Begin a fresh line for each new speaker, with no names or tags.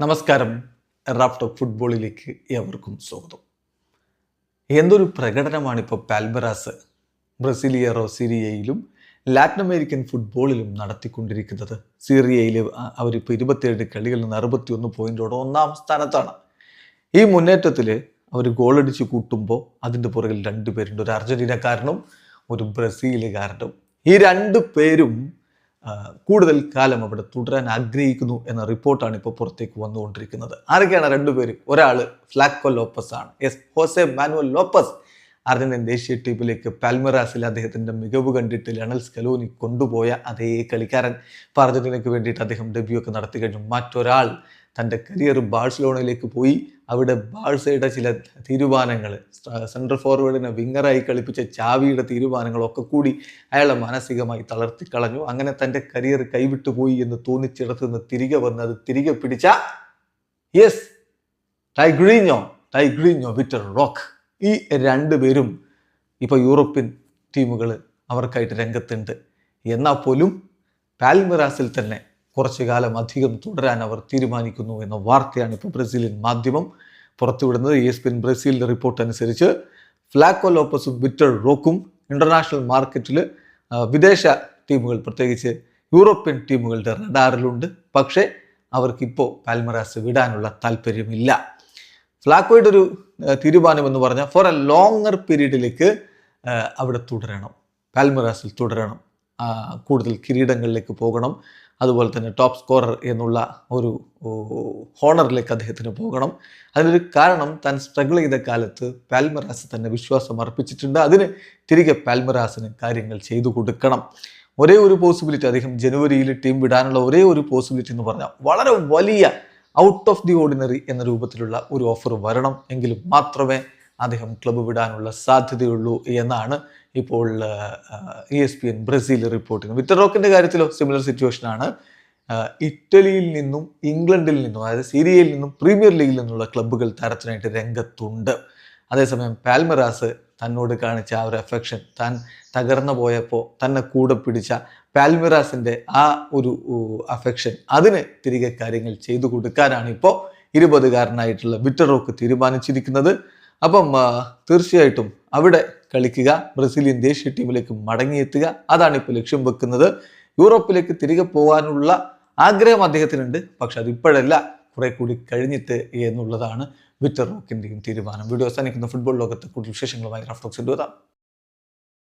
നമസ്കാരം. റാഫ്റ്റോ ഫുട്ബോളിലേക്ക് ഏവർക്കും സ്വാഗതം. എന്തൊരു പ്രകടനമാണ് ഇപ്പോൾ പാൽബറാസ് ബ്രസീലിയറോ സിറിയയിലും ലാറ്റിൻ അമേരിക്കൻ ഫുട്ബോളിലും നടത്തിക്കൊണ്ടിരിക്കുന്നത്. സിറിയയിൽ അവരിപ്പോൾ ഇരുപത്തിയേഴ് കളികളിൽ നിന്ന് അറുപത്തിയൊന്ന് പോയിന്റോടെ ഒന്നാം സ്ഥാനത്താണ്. ഈ മുന്നേറ്റത്തിൽ അവർ ഗോളടിച്ച് കൂട്ടുമ്പോൾ അതിന്റെ പുറകിൽ രണ്ട് പേരുണ്ട്. ഒരു അർജന്റീനക്കാരനും ഒരു ബ്രസീലുകാരനും. ഈ രണ്ട് പേരും കൂടുതൽ കാലം അവിടെ തുടരാൻ ആഗ്രഹിക്കുന്നു എന്ന റിപ്പോർട്ടാണ് ഇപ്പോൾ പുറത്തേക്ക് വന്നുകൊണ്ടിരിക്കുന്നത്. ആരൊക്കെയാണ് രണ്ടുപേര് ഒരാൾ ഫ്ലാക്കോ ലോപ്പസ് ആണ്. എസ് ഹോസെ മാനുവൽ ലോപ്പസ് അർജന്റീൻ ദേശീയ ടീമിലേക്ക് പാൽമറാസിൽ അദ്ദേഹത്തിന്റെ മികവ് കണ്ടിട്ട് ലണൽ സ്കലോനി കൊണ്ടുപോയ അതേ കളിക്കാരൻ. ഇപ്പോൾ അർജന്റീനയ്ക്ക് വേണ്ടിയിട്ട് അദ്ദേഹം ഡെബ്യൂ ഒക്കെ നടത്തി കഴിഞ്ഞു. മറ്റൊരാൾ തന്റെ കരിയർ ബാഴ്സലോണയിലേക്ക് പോയി. അവിടെ ബാഴ്സയുടെ ചില തീരുമാനങ്ങൾ സെൻട്രൽ ഫോർവേഡിനെ വിങ്ങറായി കളിപ്പിച്ച ചാവിയുടെ തീരുമാനങ്ങളൊക്കെ കൂടി അയാളെ മാനസികമായി തളർത്തിക്കളഞ്ഞു. അങ്ങനെ തന്റെ കരിയർ കൈവിട്ടു പോയി എന്ന് തോന്നിച്ചിടത്ത് നിന്ന് തിരികെ വന്ന് അത് തിരികെ പിടിച്ച യെസ് ടൈഗ്രീഞ്ഞോ ടൈഗ്രീഞ്ഞോ വിറ്റർ റോക്ക് ഈ രണ്ട് പേരും ഇപ്പോൾ യൂറോപ്യൻ ടീമുകൾ അവർക്കായിട്ട് രംഗത്തുണ്ട്. എന്നാൽ പോലും പാൽമിറാസിൽ തന്നെ കുറച്ചു കാലം അധികം തുടരാൻ അവർ തീരുമാനിക്കുന്നു എന്ന വാർത്തയാണ് ഇപ്പോൾ ബ്രസീലിയൻ മാധ്യമം പുറത്തുവിടുന്നത്. ഈ എസ് പിൻ ബ്രസീലിന്റെ റിപ്പോർട്ട് അനുസരിച്ച് ഫ്ലാക്കോ ലോപ്പസും വിറ്റർ റോക്കും ഇന്റർനാഷണൽ മാർക്കറ്റിൽ വിദേശ ടീമുകൾ പ്രത്യേകിച്ച് യൂറോപ്യൻ ടീമുകളുടെ റഡാറിലുണ്ട്. പക്ഷേ അവർക്കിപ്പോൾ പാൽമറാസ് വിടാനുള്ള താല്പര്യമില്ല ഫ്ലാക്കോയുടെ ഒരു തീരുമാനം എന്ന് പറഞ്ഞാൽ ഫോർ എ ലോങ്ങർ പീരീഡിലേക്ക് അവിടെ തുടരണം. പാൽമറാസിൽ തുടരണം. കൂടുതൽ കിരീടങ്ങളിലേക്ക് പോകണം. അതുപോലെ തന്നെ ടോപ്പ് സ്കോറർ എന്നുള്ള ഒരു ഹോണറിലേക്ക് അദ്ദേഹത്തിന് പോകണം. അതിനൊരു കാരണം താൻ സ്ട്രഗിൾ ചെയ്ത കാലത്ത് പാൽമറാസ് തന്നെ വിശ്വാസം അർപ്പിച്ചിട്ടുണ്ട്. അതിന് തിരികെ പാൽമറാസിന് കാര്യങ്ങൾ ചെയ്തു കൊടുക്കണം. ഒരേ ഒരു പോസിബിലിറ്റി അദ്ദേഹം ജനുവരിയിൽ ടീം വിടാനുള്ള ഒരേ ഒരു പോസിബിലിറ്റി എന്ന് പറഞ്ഞാൽ വളരെ വലിയ ഔട്ട് ഓഫ് ദി ഓർഡിനറി എന്ന രൂപത്തിലുള്ള ഒരു ഓഫർ വരണം. എങ്കിലും മാത്രമേ അദ്ദേഹം ക്ലബ്ബ് വിടാനുള്ള സാധ്യതയുള്ളൂ എന്നാണ് ഇപ്പോൾ E S P N Brazil report ചെയ്യുന്നത് വിറ്ററോക്കിന്റെ കാര്യത്തിലോ സിമിലർ സിറ്റുവേഷൻ ആണ്. ഇറ്റലിയിൽ നിന്നും ഇംഗ്ലണ്ടിൽ നിന്നും അതായത് സീരിയയിൽ നിന്നും പ്രീമിയർ ലീഗിൽ നിന്നുള്ള ക്ലബ്ബുകൾ താരത്തിനായിട്ട് രംഗത്തുണ്ട്. അതേസമയം പാൽമറാസ് തന്നോട് കാണിച്ച ആ ഒരു അഫെക്ഷൻ താൻ തകർന്നു പോയപ്പോൾ തന്നെ കൂടെ പിടിച്ച പാൽമിറാസിന്റെ ആ ഒരു അഫെക്ഷൻ അതിന് തിരികെ കാര്യങ്ങൾ ചെയ്തു കൊടുക്കാനാണ് ഇപ്പോൾ ഇരുപതുകാരനായിട്ടുള്ള വിറ്ററോക്ക് തീരുമാനിച്ചിരിക്കുന്നത്. അപ്പം തീർച്ചയായിട്ടും അവിടെ കളിക്കുക ബ്രസീലിയൻ ദേശീയ ടീമിലേക്ക് മടങ്ങിയെത്തുക അതാണ് ഇപ്പോൾ ലക്ഷ്യം വെക്കുന്നത്. യൂറോപ്പിലേക്ക് തിരികെ പോകാനുള്ള ആഗ്രഹം അദ്ദേഹത്തിനുണ്ട്. പക്ഷെ അതിപ്പോഴല്ല കുറെ കൂടി കഴിഞ്ഞിട്ട് എന്നുള്ളതാണ് വിറ്റർ റോക്കിന്റെയും തീരുമാനം. വീഡിയോ അവസാനിക്കുന്ന. ഫുട്ബോൾ ലോകത്തെ കൂടുതൽ വിശേഷങ്ങളുമായി റഫ്റ്റോക്സിന്റെ